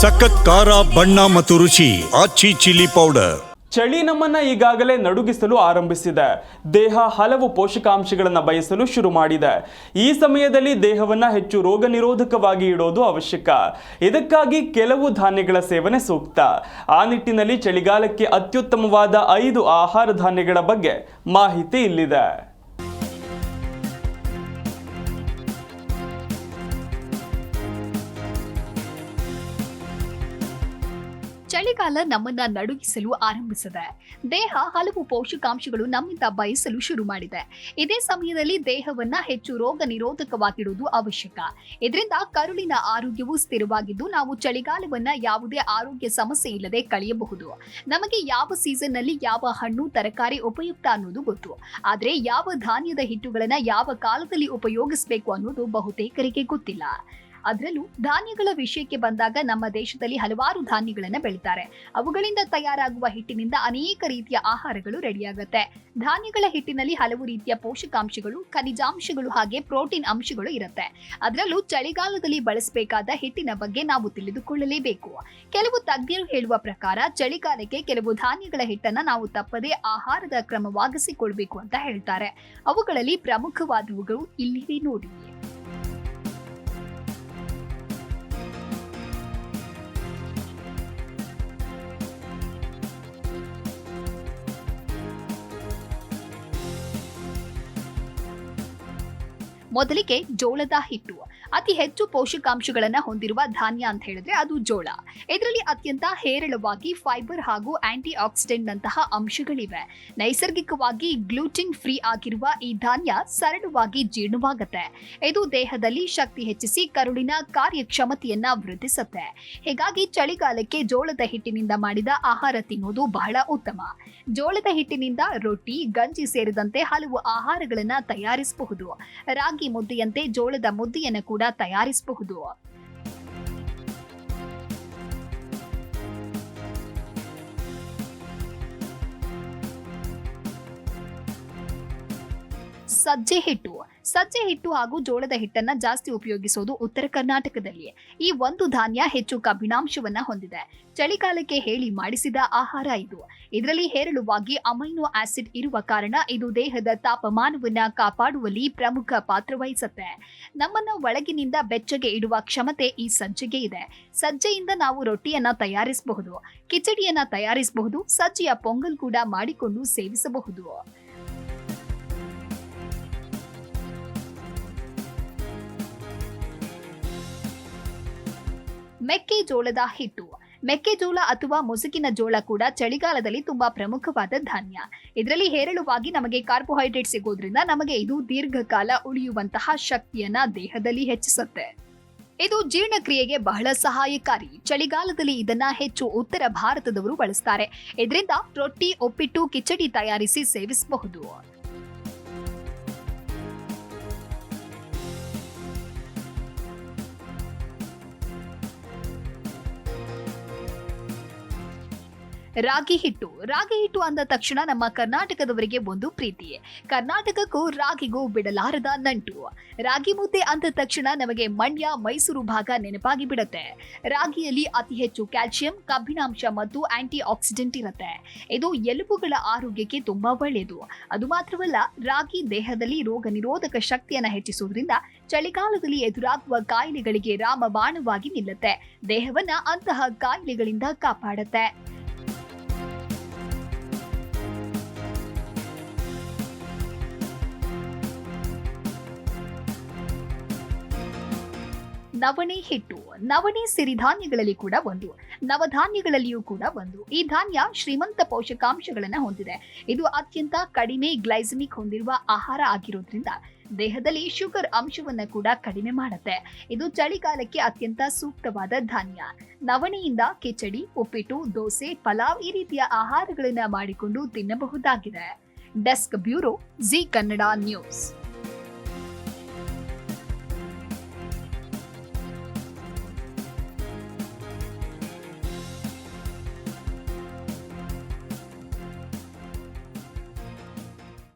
ಸಖತ್ ಖಾರ, ಬಣ್ಣ ಮತ್ತು ರುಚಿ, ಆಚಿ ಚಿಲ್ಲಿ ಪೌಡರ್. ಚಳಿ ನಮ್ಮನ್ನ ಈಗಾಗಲೇ ನಡುಗಿಸಲು ಆರಂಭಿಸಿದೆ. ದೇಹ ಹಲವು ಪೋಷಕಾಂಶಗಳನ್ನು ಬಯಸಲು ಶುರು ಮಾಡಿದೆ. ಈ ಸಮಯದಲ್ಲಿ ದೇಹವನ್ನ ಹೆಚ್ಚು ರೋಗ ನಿರೋಧಕವಾಗಿ ಇಡೋದು ಅವಶ್ಯಕ. ಇದಕ್ಕಾಗಿ ಕೆಲವು ಧಾನ್ಯಗಳ ಸೇವನೆ ಸೂಕ್ತ. ಆ ನಿಟ್ಟಿನಲ್ಲಿ ಚಳಿಗಾಲಕ್ಕೆ ಅತ್ಯುತ್ತಮವಾದ ಐದು ಆಹಾರ ಧಾನ್ಯಗಳ ಬಗ್ಗೆ ಮಾಹಿತಿ ಇಲ್ಲಿದೆ. ಚಳಿಗಾಲ ನಮ್ಮನ್ನ ನಡುಗಿಸಲು ಆರಂಭಿಸಿದೆ. ದೇಹ ಹಲವು ಪೋಷಕಾಂಶಗಳು ನಮ್ಮಿಂದ ಬಯಸಲು ಶುರು ಮಾಡಿದೆ. ಇದೇ ಸಮಯದಲ್ಲಿ ದೇಹವನ್ನ ಹೆಚ್ಚು ರೋಗ ನಿರೋಧಕವಾಗಿಡುವುದು ಅವಶ್ಯಕ. ಇದರಿಂದ ಕರುಳಿನ ಆರೋಗ್ಯವು ಸ್ಥಿರವಾಗಿದ್ದು ನಾವು ಚಳಿಗಾಲವನ್ನ ಯಾವುದೇ ಆರೋಗ್ಯ ಸಮಸ್ಯೆ ಇಲ್ಲದೆ ಕಳೆಯಬಹುದು. ನಮಗೆ ಯಾವ ಸೀಸನ್ನಲ್ಲಿ ಯಾವ ಹಣ್ಣು, ತರಕಾರಿ ಉಪಯುಕ್ತ ಅನ್ನೋದು ಗೊತ್ತು. ಆದರೆ ಯಾವ ಧಾನ್ಯದ ಹಿಟ್ಟುಗಳನ್ನ ಯಾವ ಕಾಲದಲ್ಲಿ ಉಪಯೋಗಿಸಬೇಕು ಅನ್ನೋದು ಬಹುತೇಕರಿಗೆ ಗೊತ್ತಿಲ್ಲ. ಅದರಲ್ಲೂ ಧಾನ್ಯಗಳ ವಿಷಯಕ್ಕೆ ಬಂದಾಗ ನಮ್ಮ ದೇಶದಲ್ಲಿ ಹಲವಾರು ಧಾನ್ಯಗಳನ್ನು ಬೆಳಿತಾರೆ. ಅವುಗಳಿಂದ ತಯಾರಾಗುವ ಹಿಟ್ಟಿನಿಂದ ಅನೇಕ ರೀತಿಯ ಆಹಾರಗಳು ರೆಡಿಯಾಗುತ್ತೆ. ಧಾನ್ಯಗಳ ಹಿಟ್ಟಿನಲ್ಲಿ ಹಲವು ರೀತಿಯ ಪೋಷಕಾಂಶಗಳು, ಖನಿಜಾಂಶಗಳು ಹಾಗೆ ಪ್ರೋಟೀನ್ ಅಂಶಗಳು ಇರುತ್ತೆ. ಅದರಲ್ಲೂ ಚಳಿಗಾಲದಲ್ಲಿ ಬಳಸಬೇಕಾದ ಹಿಟ್ಟಿನ ಬಗ್ಗೆ ನಾವು ತಿಳಿದುಕೊಳ್ಳಲೇಬೇಕು. ಕೆಲವು ತಜ್ಞರು ಹೇಳುವ ಪ್ರಕಾರ ಚಳಿಗಾಲಕ್ಕೆ ಕೆಲವು ಧಾನ್ಯಗಳ ಹಿಟ್ಟನ್ನ ನಾವು ತಪ್ಪದೇ ಆಹಾರದ ಕ್ರಮವಾಗಿಸಿಕೊಳ್ಬೇಕು ಅಂತ ಹೇಳ್ತಾರೆ. ಅವುಗಳಲ್ಲಿ ಪ್ರಮುಖವಾದವುಗಳು ಇಲ್ಲಿವೆ ನೋಡಿ. ಮೊದಲಿಗೆ ಜೋಳದ ಹಿಟ್ಟು. ಅತಿ ಹೆಚ್ಚು ಪೋಷಕಾಂಶಗಳನ್ನ ಹೊಂದಿರುವ ಧಾನ್ಯ ಅಂತ ಹೇಳಿದ್ರೆ ಅದು ಜೋಳ. ಇದರಲ್ಲಿ ಅತ್ಯಂತ ಹೇರಳವಾಗಿ ಫೈಬರ್ ಹಾಗೂ ಆಂಟಿ ಆಕ್ಸಿಡೆಂಟ್ ನಂತಹ ಅಂಶಗಳಿವೆ. ನೈಸರ್ಗಿಕವಾಗಿ ಗ್ಲೂಟಿನ್ ಫ್ರೀ ಆಗಿರುವ ಈ ಧಾನ್ಯ ಸರಳವಾಗಿ ಜೀರ್ಣವಾಗುತ್ತೆ. ಇದು ದೇಹದಲ್ಲಿ ಶಕ್ತಿ ಹೆಚ್ಚಿಸಿ ಕರುಳಿನ ಕಾರ್ಯಕ್ಷಮತೆಯನ್ನ ವೃದ್ಧಿಸುತ್ತೆ. ಹೀಗಾಗಿ ಚಳಿಗಾಲಕ್ಕೆ ಜೋಳದ ಹಿಟ್ಟಿನಿಂದ ಮಾಡಿದ ಆಹಾರ ತಿನ್ನುವುದು ಬಹಳ ಉತ್ತಮ. ಜೋಳದ ಹಿಟ್ಟಿನಿಂದ ರೊಟ್ಟಿ, ಗಂಜಿ ಸೇರಿದಂತೆ ಹಲವು ಆಹಾರಗಳನ್ನ ತಯಾರಿಸಬಹುದು. ರಾಗಿ ಮುದ್ದೆಯಂತೆ ಜೋಳದ ಮುದ್ದೆಯನ್ನು ಕೂಡ ತಯಾರಿಸಬಹುದು. ಸಜ್ಜೆ ಹಿಟ್ಟು. ಸಜ್ಜೆ ಹಿಟ್ಟು ಹಾಗೂ ಜೋಳದ ಹಿಟ್ಟನ್ನ ಜಾಸ್ತಿ ಉಪಯೋಗಿಸೋದು ಉತ್ತರ ಕರ್ನಾಟಕದಲ್ಲಿ. ಈ ಒಂದು ಧಾನ್ಯ ಹೆಚ್ಚು ಕಬ್ಬಿಣಾಂಶವನ್ನ ಹೊಂದಿದೆ. ಚಳಿಗಾಲಕ್ಕೆ ಹೇಳಿ ಮಾಡಿಸಿದ ಆಹಾರ ಇದು. ಇದರಲ್ಲಿ ಹೇರಳವಾಗಿ ಅಮೈನೋ ಆಸಿಡ್ ಇರುವ ಕಾರಣ ಇದು ದೇಹದ ತಾಪಮಾನವನ್ನ ಕಾಪಾಡುವಲ್ಲಿ ಪ್ರಮುಖ ಪಾತ್ರ ವಹಿಸುತ್ತೆ. ನಮ್ಮನ್ನ ಒಳಗಿನಿಂದ ಬೆಚ್ಚಗೆ ಇಡುವ ಕ್ಷಮತೆ ಈ ಸಜ್ಜೆಗೆ ಇದೆ. ಸಜ್ಜೆಯಿಂದ ನಾವು ರೊಟ್ಟಿಯನ್ನ ತಯಾರಿಸಬಹುದು. ಕಿಚಡಿಯನ್ನ ತಯಾರಿಸಬಹುದು. ಸಜ್ಜೆಯ ಪೊಂಗಲ್ ಕೂಡ ಮಾಡಿಕೊಂಡು ಸೇವಿಸಬಹುದು. ಮೆಕ್ಕೆಜೋಳದ ಹಿಟ್ಟು. ಮೆಕ್ಕೆಜೋಳ ಅಥವಾ ಮುಸುಕಿನ ಜೋಳ ಕೂಡ ಚಳಿಗಾಲದಲ್ಲಿ ತುಂಬಾ ಪ್ರಮುಖವಾದ ಧಾನ್ಯ. ಇದರಲ್ಲಿ ಹೇರಳವಾಗಿ ನಮಗೆ ಕಾರ್ಬೋಹೈಡ್ರೇಟ್ ಸಿಗೋದ್ರಿಂದ ನಮಗೆ ಇದು ದೀರ್ಘಕಾಲ ಉಳಿಯುವಂತಹ ಶಕ್ತಿಯನ್ನ ದೇಹದಲ್ಲಿ ಹೆಚ್ಚಿಸುತ್ತೆ. ಇದು ಜೀರ್ಣಕ್ರಿಯೆಗೆ ಬಹಳ ಸಹಾಯಕಾರಿ. ಚಳಿಗಾಲದಲ್ಲಿ ಇದನ್ನ ಹೆಚ್ಚು ಉತ್ತರ ಭಾರತದವರು ಬಳಸ್ತಾರೆ. ಇದರಿಂದ ರೊಟ್ಟಿ, ಒಪ್ಪಿಟ್ಟು, ಕಿಚಡಿ ತಯಾರಿಸಿ ಸೇವಿಸಬಹುದು. ರಾಗಿ ಹಿಟ್ಟು. ರಾಗಿ ಹಿಟ್ಟು ಅಂದ ತಕ್ಷಣ ನಮ್ಮ ಕರ್ನಾಟಕದವರಿಗೆ ಒಂದು ಪ್ರೀತಿಯೇ. ಕರ್ನಾಟಕಕ್ಕೂ ರಾಗಿಗೂ ಬಿಡಲಾರದ ನಂಟು. ರಾಗಿ ಮುದ್ದೆ ಅಂದ ತಕ್ಷಣ ನಮಗೆ ಮಂಡ್ಯ, ಮೈಸೂರು ಭಾಗ ನೆನಪಾಗಿ ಬಿಡುತ್ತೆ. ರಾಗಿಯಲ್ಲಿ ಅತಿ ಹೆಚ್ಚು ಕ್ಯಾಲ್ಸಿಯಂ, ಕಬ್ಬಿಣಾಂಶ ಮತ್ತು ಆಂಟಿ ಆಕ್ಸಿಡೆಂಟ್ ಇರುತ್ತೆ. ಇದು ಎಲುಬುಗಳ ಆರೋಗ್ಯಕ್ಕೆ ತುಂಬಾ ಒಳ್ಳೆಯದು. ಅದು ಮಾತ್ರವಲ್ಲ, ರಾಗಿ ದೇಹದಲ್ಲಿ ರೋಗ ನಿರೋಧಕ ಶಕ್ತಿಯನ್ನು ಹೆಚ್ಚಿಸುವುದರಿಂದ ಚಳಿಗಾಲದಲ್ಲಿ ಎದುರಾಗುವ ಕಾಯಿಲೆಗಳಿಗೆ ರಾಮಬಾಣವಾಗಿ ನಿಲ್ಲುತ್ತೆ. ದೇಹವನ್ನ ಅಂತಹ ಕಾಯಿಲೆಗಳಿಂದ ಕಾಪಾಡುತ್ತೆ. ನವಣೆ ಹಿಟ್ಟು, ನವಣೆ ಸಿರಿಧಾನ್ಯಗಳಲ್ಲಿ ಕೂಡ ಒಂದು, ನವಧಾನ್ಯಗಳಲ್ಲಿಯೂ ಕೂಡ ಒಂದು. ಈ ಧಾನ್ಯ ಶ್ರೀಮಂತ ಪೋಷಕಾಂಶಗಳನ್ನು ಹೊಂದಿದೆ. ಇದು ಅತ್ಯಂತ ಕಡಿಮೆ ಗ್ಲೈಸಮಿಕ್ ಹೊಂದಿರುವ ಆಹಾರ ಆಗಿರೋದ್ರಿಂದ ದೇಹದಲ್ಲಿ ಶುಗರ್ ಅಂಶವನ್ನ ಕೂಡ ಕಡಿಮೆ ಮಾಡುತ್ತೆ. ಇದು ಚಳಿಗಾಲಕ್ಕೆ ಅತ್ಯಂತ ಸೂಕ್ತವಾದ ಧಾನ್ಯ. ನವಣೆಯಿಂದ ಕಿಚಡಿ, ಉಪ್ಪಿಟ್ಟು, ದೋಸೆ, ಪಲಾವ್ ಈ ರೀತಿಯ ಆಹಾರಗಳನ್ನು ಮಾಡಿಕೊಂಡು ತಿನ್ನಬಹುದಾಗಿದೆ. Desk bureau, Zee Kannada news.